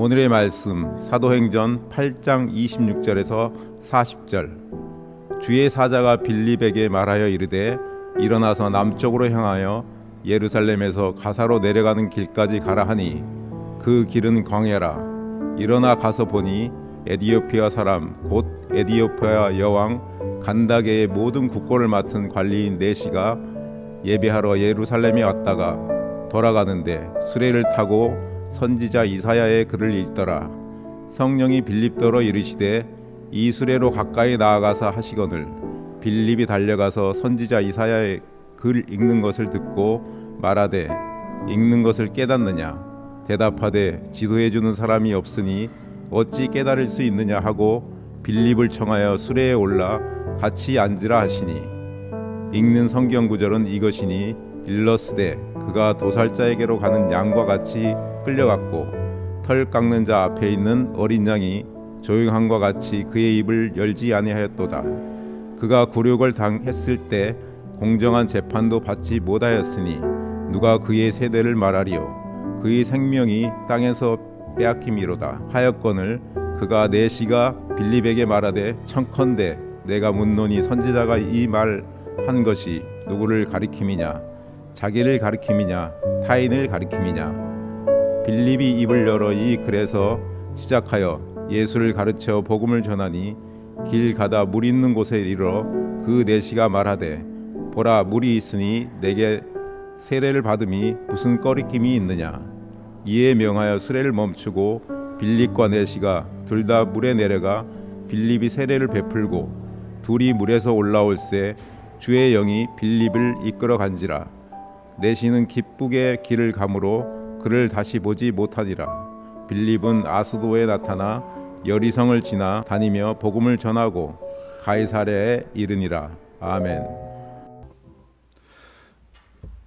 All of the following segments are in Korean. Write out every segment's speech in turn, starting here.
오늘의 말씀 사도행전 8장 26절에서 40절. 주의 사자가 빌립에게 말하여 이르되 일어나서 남쪽으로 향하여 예루살렘에서 가사로 내려가는 길까지 가라 하니 그 길은 광야라. 일어나 가서 보니 에디오피아 사람 곧 에디오피아 여왕 간다게의 모든 국고를 맡은 관리인 네시가 예배하러 예루살렘에 왔다가 돌아가는데 수레를 타고 선지자 이사야의 글을 읽더라. 성령이 빌립더러 이르시되 이 수레로 가까이 나아가서 하시거늘 빌립이 달려가서 선지자 이사야의 글 읽는 것을 듣고 말하되 읽는 것을 깨닫느냐? 대답하되 지도해 주는 사람이 없으니 어찌 깨달을 수 있느냐? 하고 빌립을 청하여 수레에 올라 같이 앉으라 하시니 읽는 성경 구절은 이것이니 일러스되 그가 도살자에게로 가는 양과 같이 끌려갔고 털 깎는 자 앞에 있는 어린 양이 조용함과 같이 그의 입을 열지 아니하였도다. 그가 굴욕을 당했을 때 공정한 재판도 받지 못하였으니 누가 그의 세대를 말하리요 그의 생명이 땅에서 빼앗김이로다 하였거늘 그가 내 시가 빌립에게 말하되 청컨대 내가 묻노니 선지자가 이 말 한 것이 누구를 가리킴이냐? 자기를 가리킴이냐? 타인을 가리킴이냐? 빌립이 입을 열어 이 글에서 시작하여 예수를 가르쳐 복음을 전하니 길 가다 물 있는 곳에 이르러 그 내시가 말하되 보라 물이 있으니 내게 세례를 받음이 무슨 꺼리낌이 있느냐? 이에 명하여 수레를 멈추고 빌립과 내시가 둘 다 물에 내려가 빌립이 세례를 베풀고 둘이 물에서 올라올새 주의 영이 빌립을 이끌어 간지라 내시는 기쁘게 길을 가므로 그를 다시 보지 못하니라 빌립은 아수도에 나타나 여리성을 지나 다니며 복음을 전하고 가이사랴에 이르니라 아멘.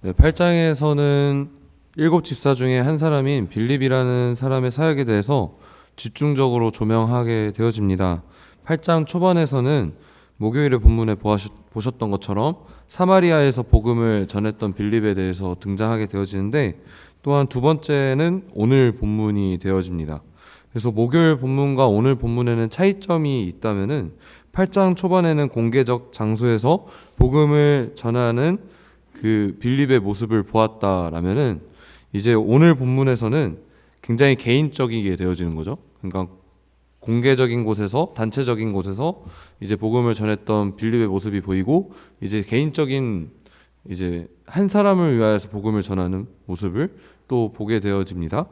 네, 8장에서는 일곱 집사 중에 한 사람인 빌립이라는 사람의 사역에 대해서 집중적으로 조명하게 되어집니다. 8장 초반에서는 목요일에 본문에 보셨던 것처럼 사마리아에서 복음을 전했던 빌립에 대해서 등장하게 되어지는데 또한 두 번째는 오늘 본문이 되어집니다. 그래서 목요일 본문과 오늘 본문에는 차이점이 있다면은 8장 초반에는 공개적 장소에서 복음을 전하는 그 빌립의 모습을 보았다라면은 이제 오늘 본문에서는 굉장히 개인적이게 되어지는 거죠. 그러니까 공개적인 곳에서 단체적인 곳에서 이제 복음을 전했던 빌립의 모습이 보이고 이제 개인적인 이제 한 사람을 위하여서 복음을 전하는 모습을 또 보게 되어집니다.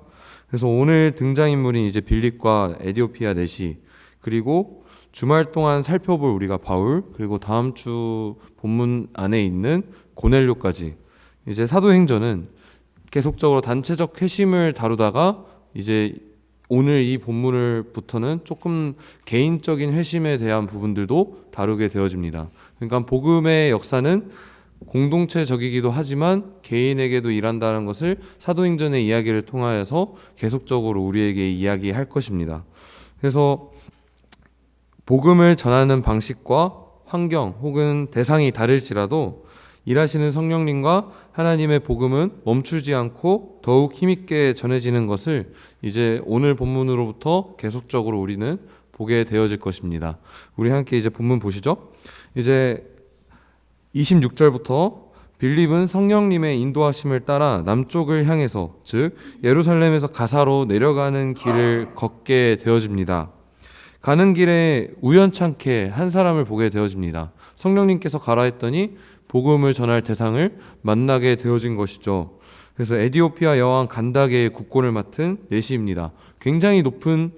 그래서 오늘 등장인물인 이제 빌립과 에디오피아 넷이 그리고 주말 동안 살펴볼 우리가 바울 그리고 다음 주 본문 안에 있는 고넬료까지 이제 사도행전은 계속적으로 단체적 회심을 다루다가 이제 오늘 이 본문을부터는 조금 개인적인 회심에 대한 부분들도 다루게 되어집니다. 그러니까 복음의 역사는 공동체적이기도 하지만 개인에게도 일한다는 것을 사도행전의 이야기를 통하여서 계속적으로 우리에게 이야기할 것입니다. 그래서 복음을 전하는 방식과 환경 혹은 대상이 다를지라도 일하시는 성령님과 하나님의 복음은 멈추지 않고 더욱 힘있게 전해지는 것을 이제 오늘 본문으로부터 계속적으로 우리는 보게 되어질 것입니다. 우리 함께 이제 본문 보시죠. 이제 26절부터 빌립은 성령님의 인도하심을 따라 남쪽을 향해서 즉 예루살렘에서 가사로 내려가는 길을 걷게 되어집니다. 가는 길에 우연찮게 한 사람을 보게 되어집니다. 성령님께서 가라 했더니 복음을 전할 대상을 만나게 되어진 것이죠. 그래서 에디오피아 여왕 간다게의 국고를 맡은 내시입니다. 굉장히 높은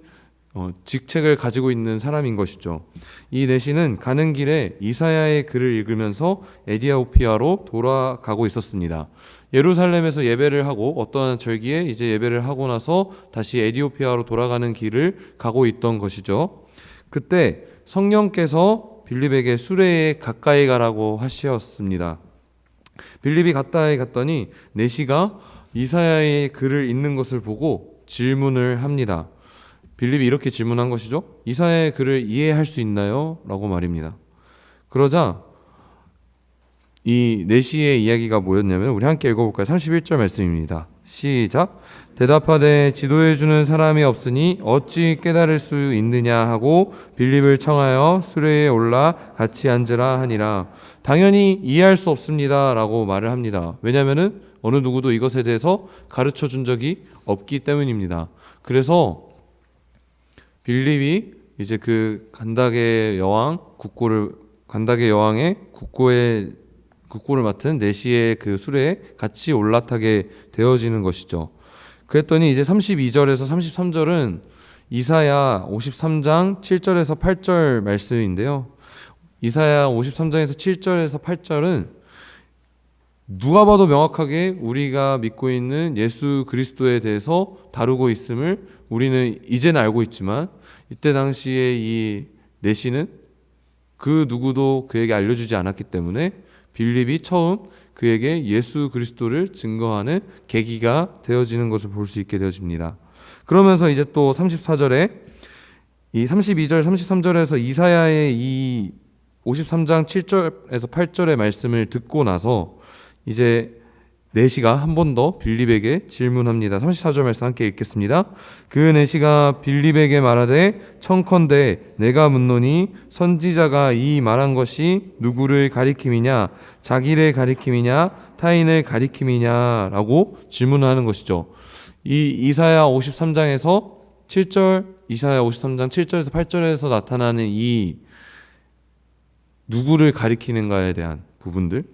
어, 직책을 가지고 있는 사람인 것이죠. 이 내시는 가는 길에 이사야의 글을 읽으면서 에디오피아로 돌아가고 있었습니다. 예루살렘에서 예배를 하고 어떠한 절기에 이제 예배를 하고 나서 다시 에디오피아로 돌아가는 길을 가고 있던 것이죠. 그때 성령께서 빌립에게 수레에 가까이 가라고 하셨습니다. 빌립이 가까이 갔더니 내시가 이사야의 글을 읽는 것을 보고 질문을 합니다. 빌립이 이렇게 질문한 것이죠. 이사야의 글을 이해할 수 있나요? 라고 말입니다. 그러자 이 내시의 이야기가 뭐였냐면 우리 함께 읽어볼까요? 31절 말씀입니다. 시작. 대답하되 지도해 주는 사람이 없으니 어찌 깨달을 수 있느냐 하고 빌립을 청하여 수레에 올라 같이 앉으라 하니라. 당연히 이해할 수 없습니다라고 말을 합니다. 왜냐하면은 어느 누구도 이것에 대해서 가르쳐 준 적이 없기 때문입니다. 그래서 빌립이 이제 그 간닥의 여왕 국고를 간닥의 여왕의 국고의 국고를 맡은 내시의 그 수레에 같이 올라타게 되어지는 것이죠. 그랬더니 이제 32절에서 33절은 이사야 53장 7절에서 8절 말씀인데요. 이사야 53장에서 7절에서 8절은 누가 봐도 명확하게 우리가 믿고 있는 예수 그리스도에 대해서 다루고 있음을 우리는 이제는 알고 있지만 이때 당시에 이 내시는 그 누구도 그에게 알려주지 않았기 때문에 빌립이 처음 그에게 예수 그리스도를 증거하는 계기가 되어지는 것을 볼 수 있게 되어집니다. 그러면서 이제 또 34절에 이 32절, 33절에서 이사야의 이 53장 7절에서 8절의 말씀을 듣고 나서 이제 네시가 한 번 더 빌립에게 질문합니다. 34절 말씀 함께 읽겠습니다. 그 네시가 빌립에게 말하되 청컨대 내가 묻노니 선지자가 이 말한 것이 누구를 가리킴이냐 자기를 가리킴이냐 타인을 가리킴이냐라고 질문하는 것이죠. 이 이사야 53장에서 7절 이사야 53장 7절에서 8절에서 나타나는 이 누구를 가리키는가에 대한 부분들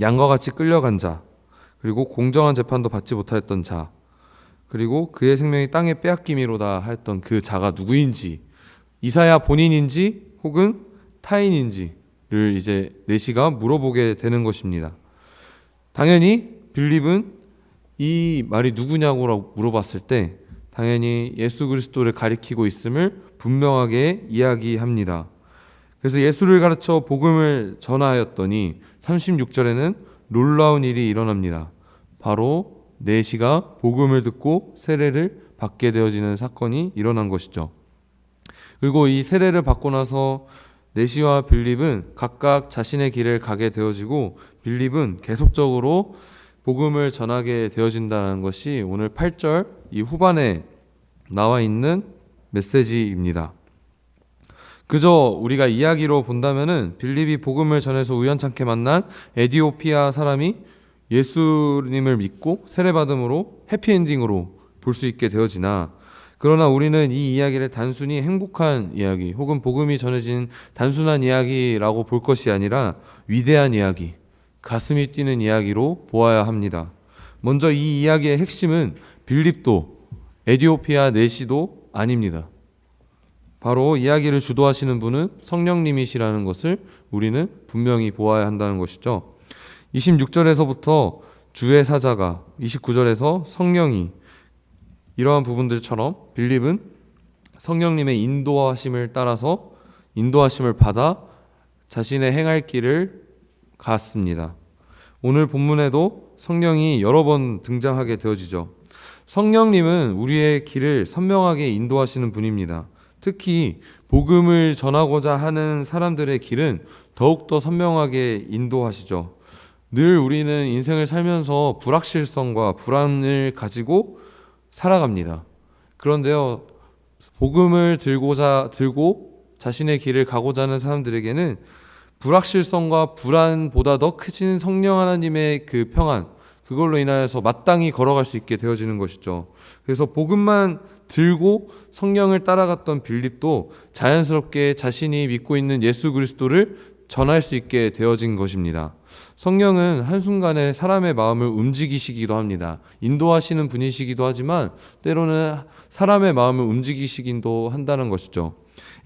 양과 같이 끌려간 자 그리고 공정한 재판도 받지 못하였던 자 그리고 그의 생명이 땅에 빼앗김이로다 하였던 그 자가 누구인지 이사야 본인인지 혹은 타인인지를 이제 내시가 물어보게 되는 것입니다. 당연히 빌립은 이 말이 누구냐고 물어봤을 때 당연히 예수 그리스도를 가리키고 있음을 분명하게 이야기합니다. 그래서 예수를 가르쳐 복음을 전하였더니 36절에는 놀라운 일이 일어납니다. 바로 네시가 복음을 듣고 세례를 받게 되어지는 사건이 일어난 것이죠. 그리고 이 세례를 받고 나서 네시와 빌립은 각각 자신의 길을 가게 되어지고 빌립은 계속적으로 복음을 전하게 되어진다는 것이 오늘 8절 이 후반에 나와 있는 메시지입니다. 그저 우리가 이야기로 본다면은 빌립이 복음을 전해서 우연찮게 만난 에디오피아 사람이 예수님을 믿고 세례받음으로 해피엔딩으로 볼 수 있게 되어지나 그러나 우리는 이 이야기를 단순히 행복한 이야기 혹은 복음이 전해진 단순한 이야기라고 볼 것이 아니라 위대한 이야기, 가슴이 뛰는 이야기로 보아야 합니다. 먼저 이 이야기의 핵심은 빌립도 에디오피아 내시도 아닙니다. 바로 이야기를 주도하시는 분은 성령님이시라는 것을 우리는 분명히 보아야 한다는 것이죠. 26절에서부터 주의 사자가 29절에서 성령이 이러한 부분들처럼 빌립은 성령님의 인도하심을 따라서 인도하심을 받아 자신의 행할 길을 갔습니다. 오늘 본문에도 성령이 여러 번 등장하게 되어지죠. 성령님은 우리의 길을 선명하게 인도하시는 분입니다. 특히 복음을 전하고자 하는 사람들의 길은 더욱더 선명하게 인도하시죠. 늘 우리는 인생을 살면서 불확실성과 불안을 가지고 살아갑니다. 그런데요, 복음을 들고자 들고 자신의 길을 가고자 하는 사람들에게는 불확실성과 불안보다 더 크신 성령 하나님의 그 평안 그걸로 인하여서 마땅히 걸어갈 수 있게 되어지는 것이죠. 그래서 복음만 들고 성령을 따라갔던 빌립도 자연스럽게 자신이 믿고 있는 예수 그리스도를 전할 수 있게 되어진 것입니다. 성령은 한순간에 사람의 마음을 움직이시기도 합니다. 인도하시는 분이시기도 하지만 때로는 사람의 마음을 움직이시기도 한다는 것이죠.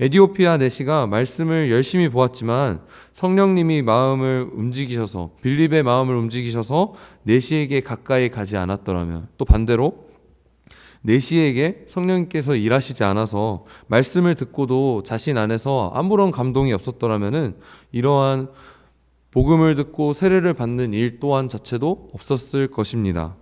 에디오피아 내시가 말씀을 열심히 보았지만 성령님이 마음을 움직이셔서 빌립의 마음을 움직이셔서 내시에게 가까이 가지 않았더라면 또 반대로 내시에게 성령님께서 일하시지 않아서 말씀을 듣고도 자신 안에서 아무런 감동이 없었더라면은 이러한 복음을 듣고 세례를 받는 일 또한 자체도 없었을 것입니다.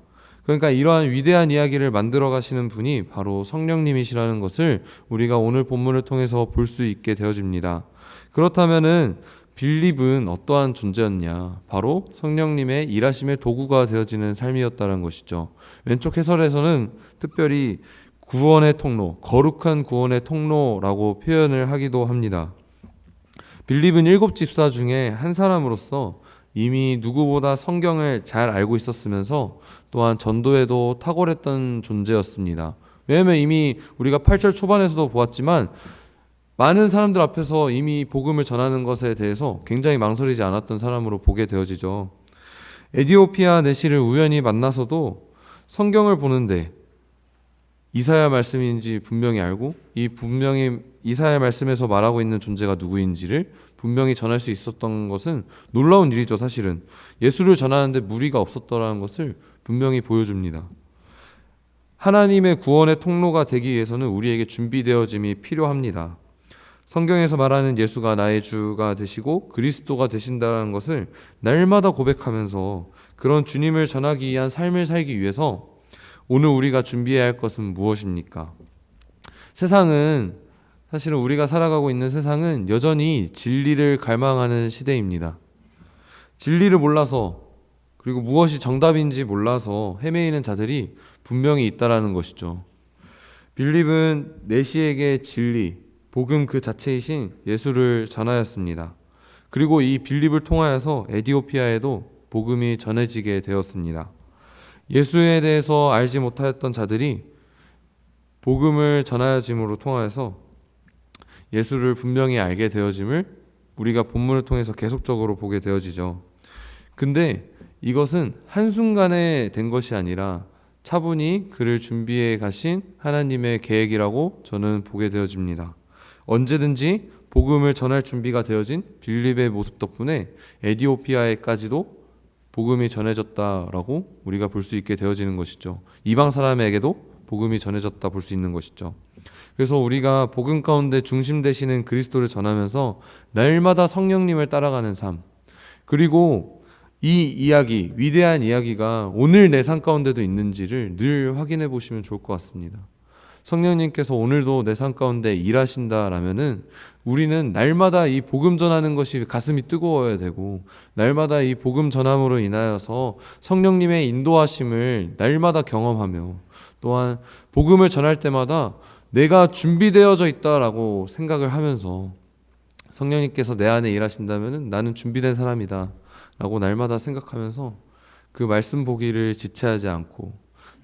그러니까 이러한 위대한 이야기를 만들어 가시는 분이 바로 성령님이시라는 것을 우리가 오늘 본문을 통해서 볼 수 있게 되어집니다. 그렇다면은 빌립은 어떠한 존재였냐? 바로 성령님의 일하심의 도구가 되어지는 삶이었다는 것이죠. 왼쪽 해설에서는 특별히 구원의 통로, 거룩한 구원의 통로라고 표현을 하기도 합니다. 빌립은 일곱 집사 중에 한 사람으로서 이미 누구보다 성경을 잘 알고 있었으면서 또한 전도에도 탁월했던 존재였습니다. 왜냐하면 이미 우리가 8절 초반에서도 보았지만 많은 사람들 앞에서 이미 복음을 전하는 것에 대해서 굉장히 망설이지 않았던 사람으로 보게 되어지죠. 에디오피아 내시를 우연히 만나서도 성경을 보는데 이사야 말씀인지 분명히 알고 이 분명히 이사야 말씀에서 말하고 있는 존재가 누구인지를 분명히 전할 수 있었던 것은 놀라운 일이죠, 사실은. 예수를 전하는데 무리가 없었더라는 것을 분명히 보여줍니다. 하나님의 구원의 통로가 되기 위해서는 우리에게 준비되어짐이 필요합니다. 성경에서 말하는 예수가 나의 주가 되시고 그리스도가 되신다는 것을 날마다 고백하면서 그런 주님을 전하기 위한 삶을 살기 위해서 오늘 우리가 준비해야 할 것은 무엇입니까? 세상은 사실은 우리가 살아가고 있는 세상은 여전히 진리를 갈망하는 시대입니다. 진리를 몰라서 그리고 무엇이 정답인지 몰라서 헤매이는 자들이 분명히 있다라는 것이죠. 빌립은 내시에게 진리, 복음 그 자체이신 예수를 전하였습니다. 그리고 이 빌립을 통하여서 에디오피아에도 복음이 전해지게 되었습니다. 예수에 대해서 알지 못하였던 자들이 복음을 전하여짐으로 통하여서 예수를 분명히 알게 되어짐을 우리가 본문을 통해서 계속적으로 보게 되어지죠. 근데 이것은 한순간에 된 것이 아니라 차분히 그를 준비해 가신 하나님의 계획이라고 저는 보게 되어집니다. 언제든지 복음을 전할 준비가 되어진 빌립의 모습 덕분에 에디오피아에까지도 복음이 전해졌다라고 우리가 볼 수 있게 되어지는 것이죠. 이방 사람에게도 복음이 전해졌다 볼 수 있는 것이죠. 그래서 우리가 복음 가운데 중심 되시는 그리스도를 전하면서 날마다 성령님을 따라가는 삶. 그리고 이 이야기, 위대한 이야기가 오늘 내 삶 가운데도 있는지를 늘 확인해 보시면 좋을 것 같습니다. 성령님께서 오늘도 내 삶 가운데 일하신다라면은 우리는 날마다 이 복음 전하는 것이 가슴이 뜨거워야 되고 날마다 이 복음 전함으로 인하여서 성령님의 인도하심을 날마다 경험하며 또한 복음을 전할 때마다 내가 준비되어져 있다라고 생각을 하면서 성령님께서 내 안에 일하신다면은 나는 준비된 사람이다 라고 날마다 생각하면서 그 말씀 보기를 지체하지 않고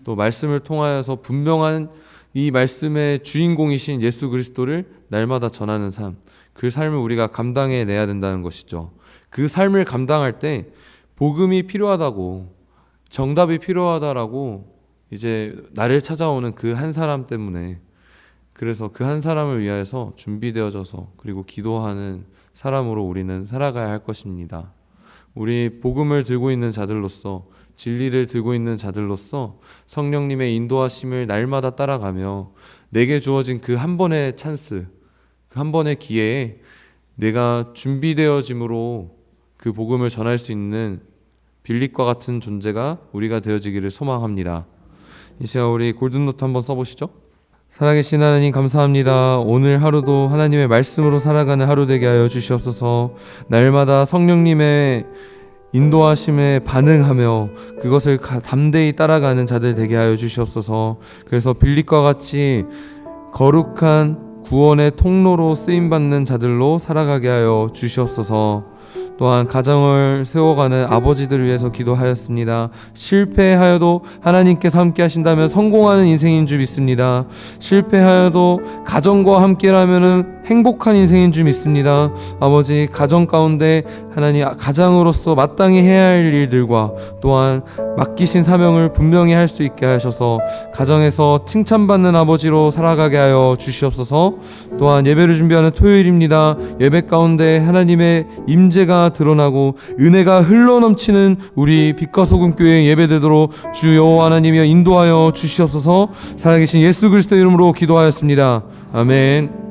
또 말씀을 통하여서 분명한 이 말씀의 주인공이신 예수 그리스도를 날마다 전하는 삶, 그 삶을 우리가 감당해 내야 된다는 것이죠. 그 삶을 감당할 때 복음이 필요하다고, 정답이 필요하다라고 이제 나를 찾아오는 그 한 사람 때문에 그래서 그 한 사람을 위하여서 준비되어져서 그리고 기도하는 사람으로 우리는 살아가야 할 것입니다. 우리 복음을 들고 있는 자들로서 진리를 들고 있는 자들로서 성령님의 인도하심을 날마다 따라가며 내게 주어진 그 한 번의 찬스, 그 한 번의 기회에 내가 준비되어짐으로 그 복음을 전할 수 있는 빌립과 같은 존재가 우리가 되어지기를 소망합니다. 이 시간 우리 골든노트 한번 써보시죠. 살아계신 하나님 감사합니다. 오늘 하루도 하나님의 말씀으로 살아가는 하루 되게 하여 주시옵소서. 날마다 성령님의 인도하심에 반응하며 그것을 가- 담대히 따라가는 자들 되게 하여 주시옵소서. 그래서 빌립과 같이 거룩한 구원의 통로로 쓰임 받는 자들로 살아가게 하여 주시옵소서. 또한 가정을 세워가는 아버지들을 위해서 기도하였습니다. 실패하여도 하나님께서 함께 하신다면 성공하는 인생인 줄 믿습니다. 실패하여도 가정과 함께라면은 행복한 인생인 줄 믿습니다. 아버지 가정 가운데 하나님 가장으로서 마땅히 해야 할 일들과 또한 맡기신 사명을 분명히 할 수 있게 하셔서 가정에서 칭찬받는 아버지로 살아가게 하여 주시옵소서. 또한 예배를 준비하는 토요일입니다. 예배 가운데 하나님의 임재가 드러나고 은혜가 흘러넘치는 우리 빛과 소금 교회 예배되도록 주 여호와 하나님이여 인도하여 주시옵소서. 살아계신 예수 그리스도 이름으로 기도하였습니다. 아멘.